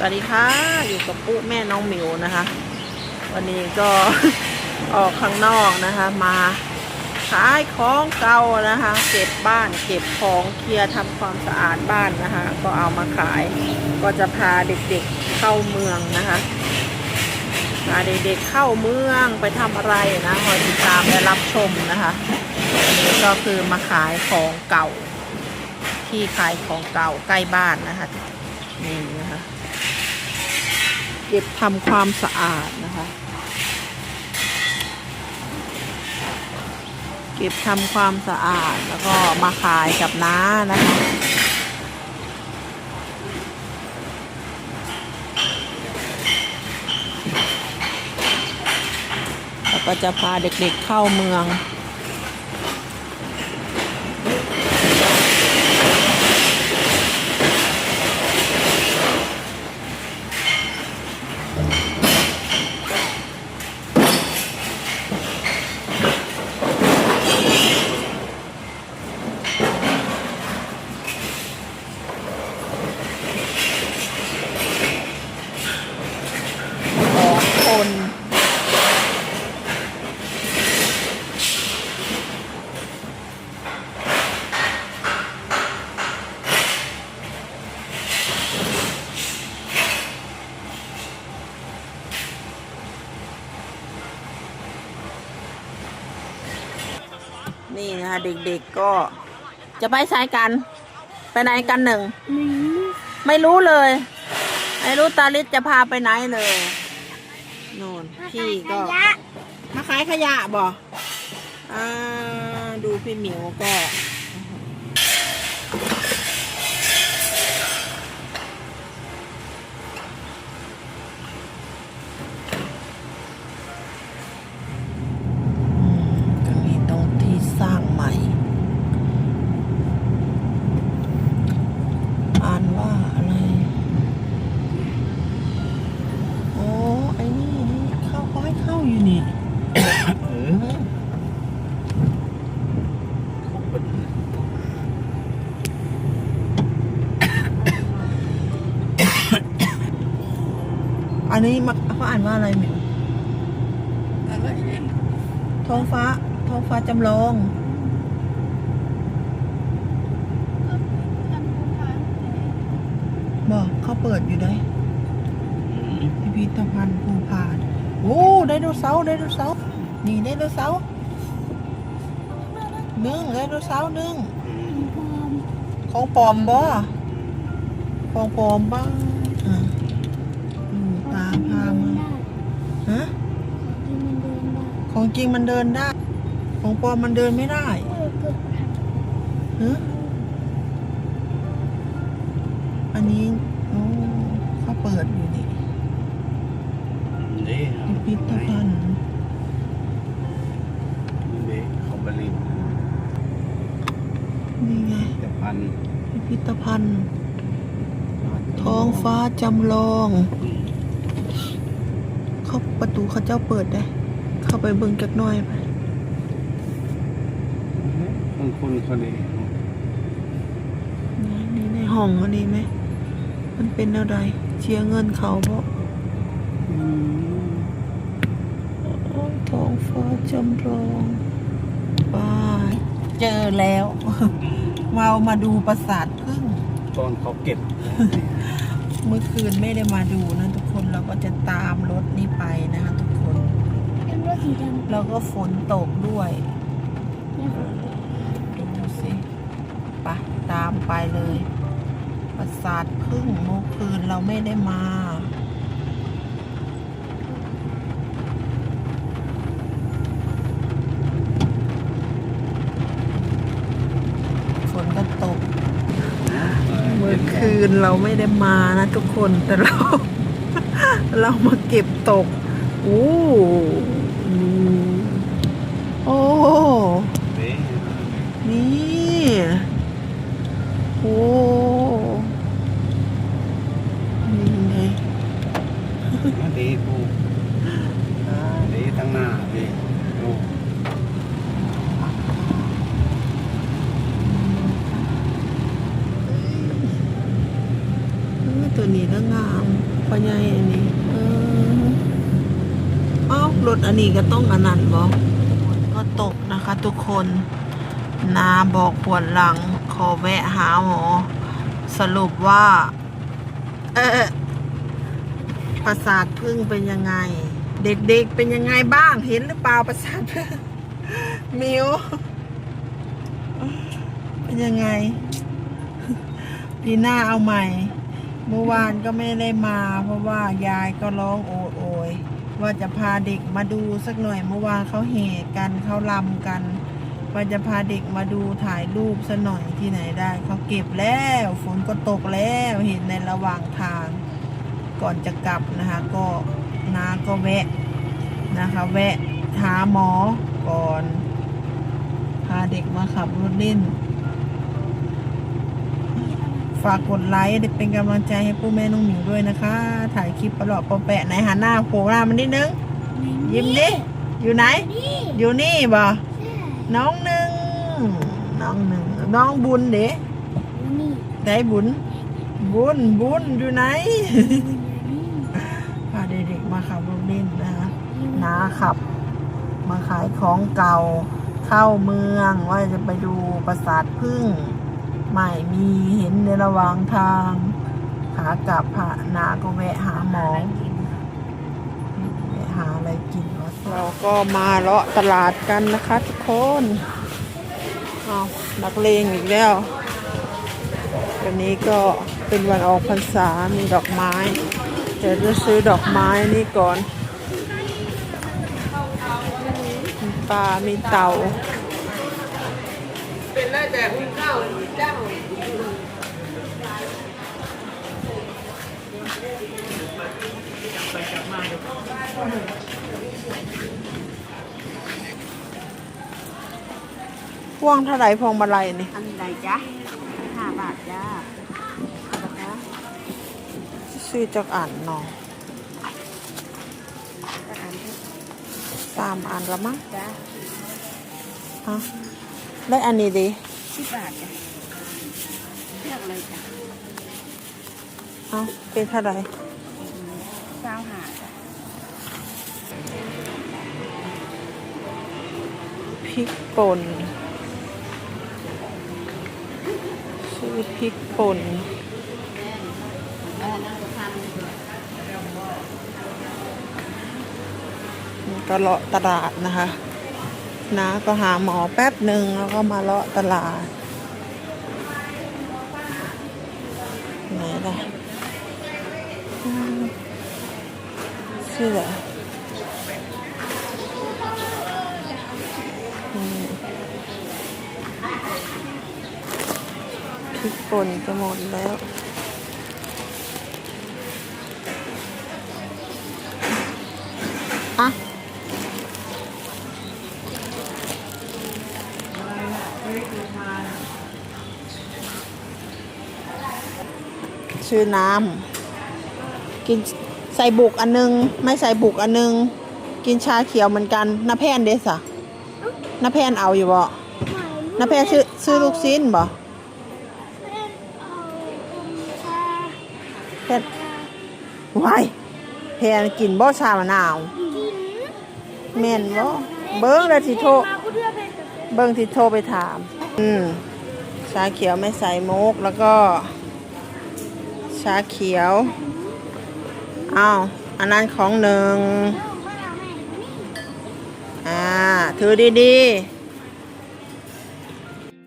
สวัสดีค่ะ อยู่กับปุ๊แม่น้องหมิวนะคะ วันนี้ก็ ออกข้างนอกนะคะ มาขายของเก่านะคะ เก็บบ้านเก็บของเคลียร์ทำความสะอาดบ้านนะคะ ก็เอามาขาย ก็จะพาเด็กๆเข้าเมืองนะคะพาเด็กๆเข้าเมืองไปทำอะไรนะคอยติดตามและรับชมนะคะอันนี้ก็คือมาขายของเก่า ที่ขายของเก่าใกล้บ้านนะคะนี่นะคะ เก็บทำความสะอาดนะคะ เก็บทำความสะอาดแล้วก็มาขายกับน้านะคะแล้วก็จะพาเด็กๆเข้าเมืองของคน นี่นะคะ เด็กๆก็จะไปสายกัน ไปไหนกันหนึ่ง ไม่รู้เลย ไม่รู้ตาลิศจะพาไปไหนเลยนู่นพี่ก็มาขายขยะบ่อ่าดูพี่หมิวก็ก็ นี่เอออันนี้มาเขาอ่านว่าอะไรเหมิวอะไรเนี่ยท้องฟ้า ท้องฟ้าจำลอง บอกเขาเปิดอยู่ได้พิพิธภัณฑ์ภูพาน โอ้ไดโนเสาร์ไดโนเสาร์นี่ไดโนเสาร์นึ่งไดโนเสาร์นึ่งของปลอมบ่ของปลอมบ้างอะอืมตาพามาฮะของจริงมันเดินได้ ของปลอมมันเดินไม่ได้ฮะ ไงจะพันพิพิธภัณฑ์ ท้องฟ้าจำลอง เข้าประตูเขาเจ้าเปิดได้ เข้าไปเบิ่งจักหน่อยไปคนคนคนนี้นี่ในห้องอันนี้ไหม มันเป็นอะไรเชียร์เงินเขาเพราะท้องฟ้าจำลองไปเจอแล้ว มามาดูปราสาทพึ่งตอนเขาเก็บ เมื่อคืนไม่ได้มาดูนะทุกคนเราก็จะตามรถนี้ไปนะคะทุกคนแล้วก็ฝนตกด้วยดูสิไปตามไปเลย ปราสาทพึ่งเมื่อคืนเราไม่ได้มา ฝนก็ตก เมื่อคื นเราไม่ได้มานะทุกคนแต่เรา เรามาเก็บตก โอ้อืมโอ้ นี่ นี่โอ้นี่ไง ดีกูดีตั้งหน้าดีดู เออตัว นี้นะแล้วงามพ่อใหญ่อันนี้ เออเอ้ารถอันนี้ก็ต้องอันนั้นบ่ก็ตกนะคะทุกคนนาบอกปวดหลัง ขอแวะหาหมอ สรุปว่า เออประสาทพึ่งเป็นยังไง เด็กๆเป็นยังไงบ้างเห็นหรือเปล่าประสาทพึ่งมิวเป็นยังไงปีหน้าเอาใหม่ เมื่อวานก็ไม่ได้มา เพราะว่ายายก็ร้องโอดโอยว่าจะพาเด็กมาดูสักหน่อยเมื่อวานเขาแห่กันเขาลำกันว่าจะพาเด็กมาดูถ่ายรูปสักหน่อยที่ไหนได้เขาเก็บแล้วฝนก็ตกแล้วเห็นในระหว่างทาง ก่อนจะกลับนะคะ ก็น้าก็แวะนะคะ แวะหาหมอก่อน พาเด็กมาขับรถเล่น ฝากกดไลค์เป็นกำลังใจให้ผู้แม่น้องหมิวด้วยนะคะ ถ่ายคลิปประหลอดปอแปะไหนหันหน้าโผล่หน้ามันนิดนึง ยิ้มดิ อยู่ไหน อยู่นี่บ่น้องหนึ่งน้องหนึ่งน้องบุญเด้ได้บุญ บุญบุญอยู่ไหนพาเด็กๆมาขับรถเล่นนะคะน้าขับ มาขายของเก่าเข้าเมืองว่าจะไปดูปราสาทพึ่ง ไม่มีเห็นในระหว่างทางขากลับพระนาก็แวะหาหมอแวะหาอะไรกินวะเราก็มาเลาะตลาดกันนะคะทุกคนเอานักเลงอีกแล้ววันนี้ก็เป็นวันออกพรรษา มีดอกไม้เดี๋ยวจะซื้อดอกไม้นี่ก่อน มีปลา มีเต่า เป็นได้แต่หุ้นข้าวเจ้าเดี๋ยวพวงเทาไหร่พวงมาลัยนี่อันใดจ๊ะห้าบาทจ้าซื้อจากอ่านเนองตามอ่านละมั้งจ้ะฮะ ได้อันนี้ดิสิบบาทจ้ะเลือกเลยจ้ะเอาเป็นเท่าไหร่เก้าหาจ้ะพริกป่นซื้อพริกป่นเออนั่งทานนี่ก็เลาะตลาดนะคะ น้าก็หาหมอแป๊บหนึ่งแล้วก็มาเลาะตลาดไหนล่ะอืมชื่ออะพริกป่นจะหมดแล้วอะ ชื่อน้ำกินใส่บุกอันนึง ไม่ใส่บุกอันนึง กินชาเขียวเหมือนกันน้าแพนเดสอะน้าแพนเอาอยู่บ่น้าแพนซื้อซื้อลูกชิ้นบ่แพนวายแพนกินบ่ชามะนาวแม่นบ่เบิ้งแล้วสิโทรเบิ้งที่โทรไปถาม อืมชาเขียวไม่ใส่มุกแล้วก็ชาเขียวอ้าวอันนั้นของหนึ่งอ่า ถือดี ๆ